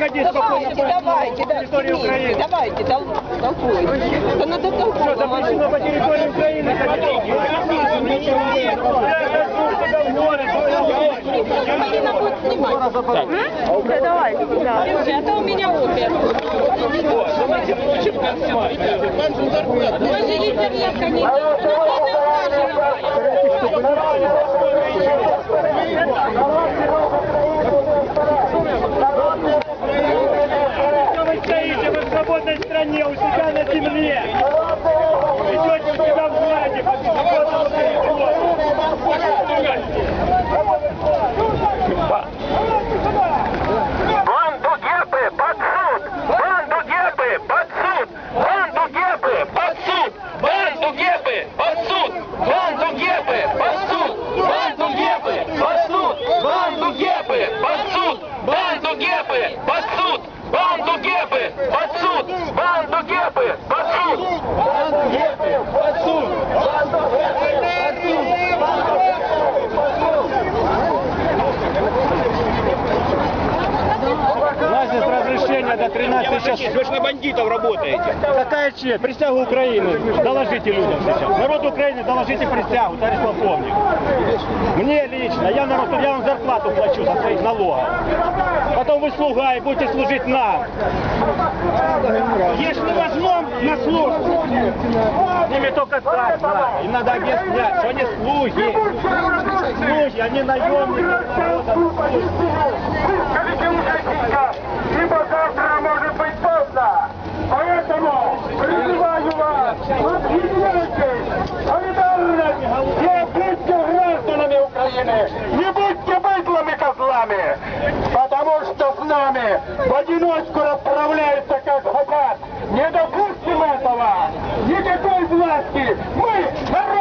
ходить спокойно Давайте, по давайте, да, территории Сергей, Украины? давайте, тол толкуйте. Да надо Что, толкуй, запрещено по территории Украины Полина снимать. Да давайте, да. А то у меня опер. У вас же интернет, конечно. Вы стоите в свободной стране, у себя на земле? Идете у себя в городе, по свободному Банду Гепы под суд! Банду Гепы под суд! Банду Гепы под суд! Банду Гепы под суд! Банду Гепы под суд! Банду Гепы под суд! Банду Гепы под суд! Банду Гепы под суд! Банду Гепы под суд! Банду Гепы под суд! Банду Гепы под суд! Банду Гепы под суд! Власть разрешения до 13 часов. Вы же на бандитов работаете. Какая честь? Присягу Украины. Доложите людям сейчас. Народ Украины, доложите присягу, товарищ полковник. Мне лично, я народ, я вам зарплату плачу за своих налогов. Потом вы слуга и будете служить нам. Если мы возьмем на службу, с ними только так надо. Им надо объяснять, что они слуги. Слуги, они наемники народа. женщины, не будьте быдлами козлами, потому что с нами в одиночку расправляются как хотят. Не допустим этого! Никакой власти! Мы народ!